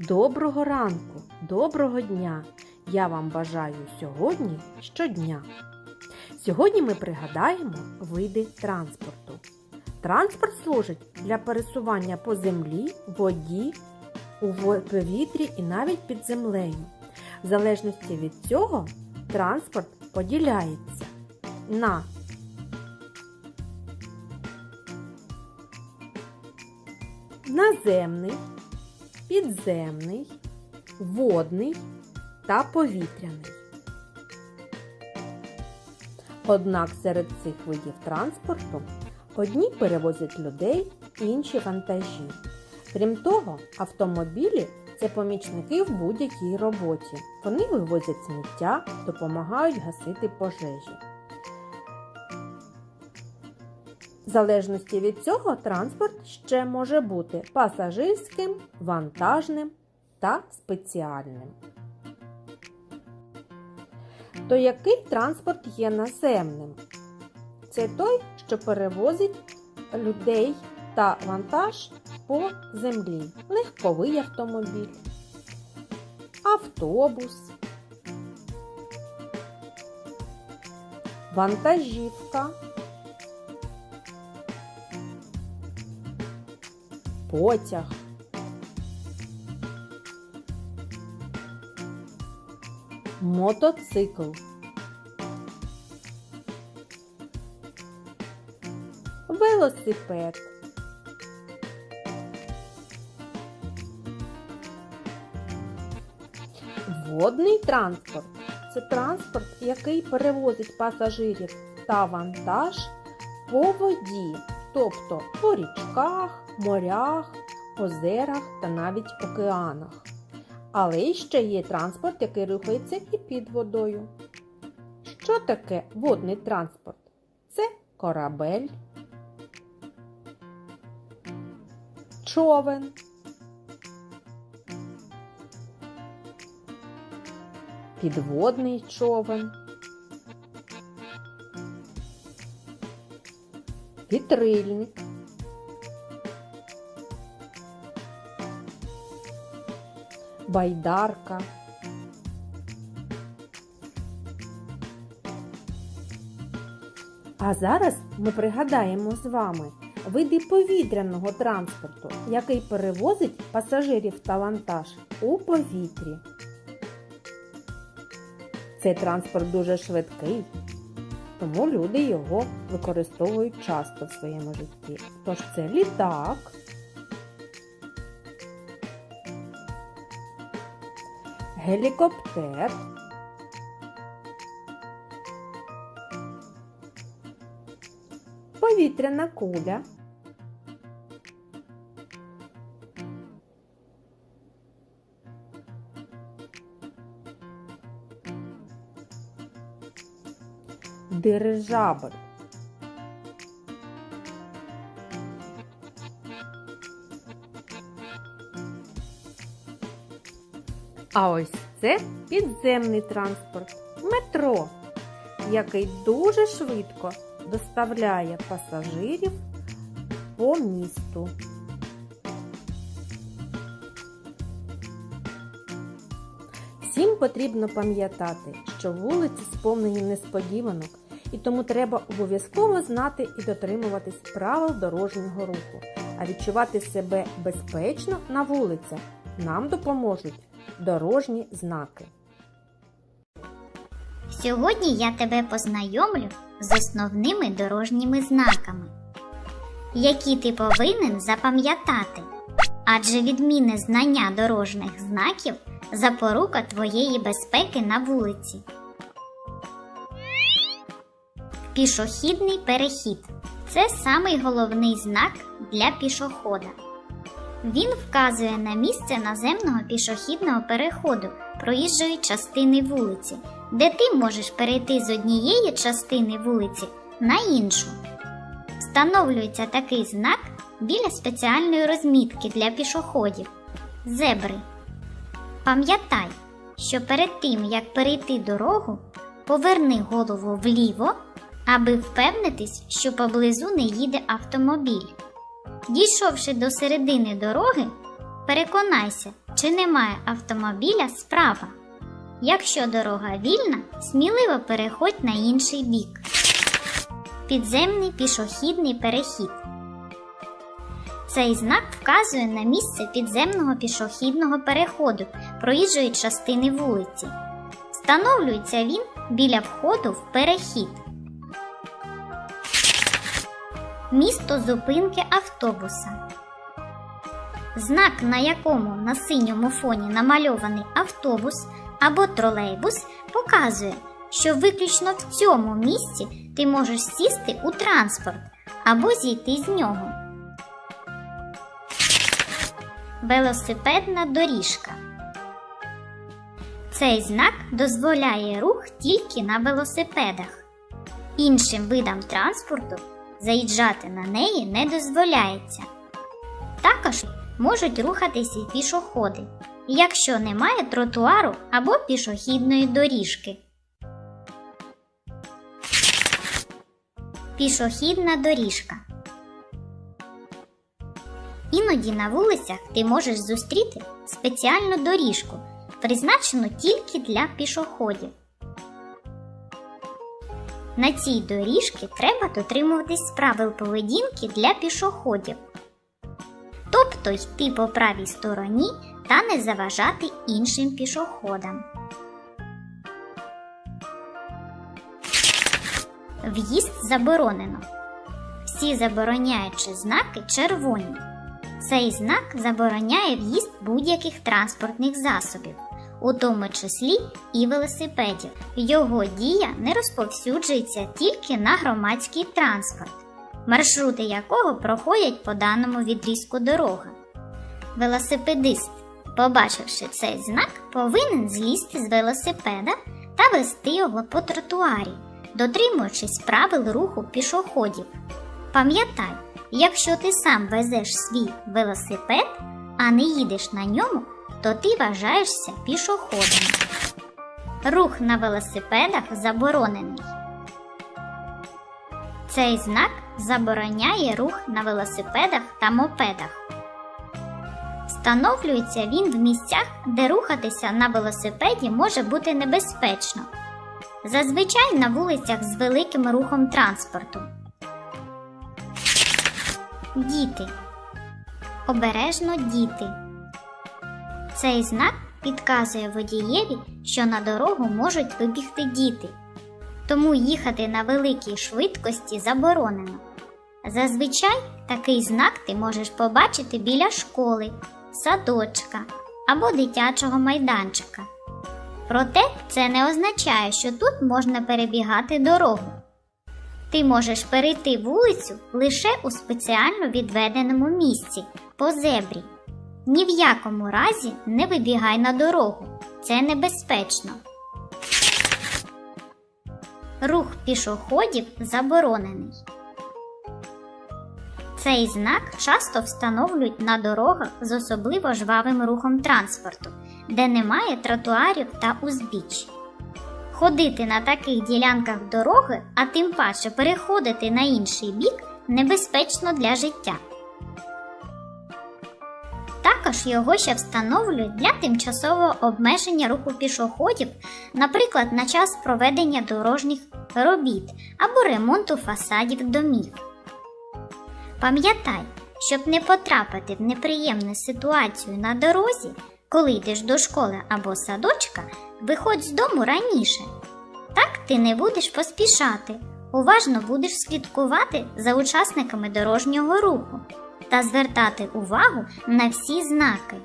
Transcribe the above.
Доброго ранку, доброго дня! Я вам бажаю сьогодні щодня. Сьогодні ми пригадаємо види транспорту. Транспорт служить для пересування по землі, воді, у повітрі і навіть під землею. В залежності від цього транспорт поділяється на наземний, підземний, водний та повітряний. Однак серед цих видів транспорту одні перевозять людей, інші вантажі. Крім того, автомобілі це помічники в будь-якій роботі. Вони вивозять сміття, допомагають гасити пожежі. В залежності від цього транспорт ще може бути пасажирським, вантажним та спеціальним. То який транспорт є наземним? Це той, що перевозить людей та вантаж по землі. Легковий автомобіль, автобус, вантажівка, потяг. Мотоцикл. Велосипед. Водний транспорт це транспорт, який перевозить пасажирів та вантаж по воді, тобто по річках, морях, озерах та навіть океанах. Але ще є транспорт, який рухається і під водою. Що таке водний транспорт? Це корабель, човен, підводний човен, вітрильник, байдарка. А зараз ми пригадаємо з вами види повітряного транспорту, який перевозить пасажирів та вантаж у повітрі. Цей транспорт дуже швидкий, тому люди його використовують часто в своєму житті. Тож це літак, гелікоптер, повітряна куля, дирижабль. А ось це підземний транспорт метро, який дуже швидко доставляє пасажирів по місту. Всім потрібно пам'ятати, що вулиці сповнені несподіванок, і тому треба обов'язково знати і дотримуватись правил дорожнього руху, а відчувати себе безпечно на вулицях нам допоможуть дорожні знаки. Сьогодні я тебе познайомлю з основними дорожніми знаками, які ти повинен запам'ятати, адже відмінне знання дорожніх знаків запорука твоєї безпеки на вулиці. Пішохідний перехід це самий головний знак для пішохода. Він вказує на місце наземного пішохідного переходу проїжджої частини вулиці, де ти можеш перейти з однієї частини вулиці на іншу. Встановлюється такий знак біля спеціальної розмітки для пішоходів зебри. Пам'ятай, що перед тим як перейти дорогу, поверни голову вліво, аби впевнитись, що поблизу не їде автомобіль. Дійшовши до середини дороги, переконайся, чи немає автомобіля справа. Якщо дорога вільна, сміливо переходь на інший бік. Підземний пішохідний перехід. Цей знак вказує на місце підземного пішохідного переходу проїжджої частини вулиці. Встановлюється він біля входу в перехід. Місто зупинки автобуса. Знак, на якому на синьому фоні намальований автобус або тролейбус, показує, що виключно в цьому місці ти можеш сісти у транспорт або зійти з нього. Велосипедна доріжка. Цей знак дозволяє рух тільки на велосипедах. Іншим видам транспорту заїжджати на неї не дозволяється. Також можуть рухатися й пішоходи, якщо немає тротуару або пішохідної доріжки. Пішохідна доріжка. Іноді на вулицях ти можеш зустріти спеціальну доріжку, призначену тільки для пішоходів. На цій доріжці треба дотримуватись правил поведінки для пішоходів, тобто йти по правій стороні та не заважати іншим пішоходам. В'їзд заборонено. Всі забороняючі знаки червоні. Цей знак забороняє в'їзд будь-яких транспортних засобів, у тому числі і велосипедів. Його дія не розповсюджується тільки на громадський транспорт, маршрути якого проходять по даному відрізку дороги. Велосипедист, побачивши цей знак, повинен злізти з велосипеда та вести його по тротуарі, дотримуючись правил руху пішоходів. Пам'ятай, якщо ти сам везеш свій велосипед, а не їдеш на ньому, то ти вважаєшся пішоходом. Рух на велосипедах заборонений. Цей знак забороняє рух на велосипедах та мопедах. Встановлюється він в місцях, де рухатися на велосипеді може бути небезпечно. Зазвичай на вулицях з великим рухом транспорту. Діти. Обережно діти. Цей знак підказує водієві, що на дорогу можуть вибігти діти, тому їхати на великій швидкості заборонено. Зазвичай такий знак ти можеш побачити біля школи, садочка або дитячого майданчика. Проте це не означає, що тут можна перебігати дорогу. Ти можеш перейти вулицю лише у спеціально відведеному місці по зебрі. Ні в якому разі не вибігай на дорогу. Це небезпечно. Рух пішоходів заборонений. Цей знак часто встановлюють на дорогах з особливо жвавим рухом транспорту, де немає тротуарів та узбіч. Ходити на таких ділянках дороги, а тим паче переходити на інший бік, небезпечно для життя. Також його ще встановлюють для тимчасового обмеження руху пішоходів, наприклад, на час проведення дорожніх робіт або ремонту фасадів домів. Пам'ятай, щоб не потрапити в неприємну ситуацію на дорозі, коли йдеш до школи або садочка, виходь з дому раніше. Так ти не будеш поспішати, уважно будеш слідкувати за учасниками дорожнього руху та звертати увагу на всі знаки.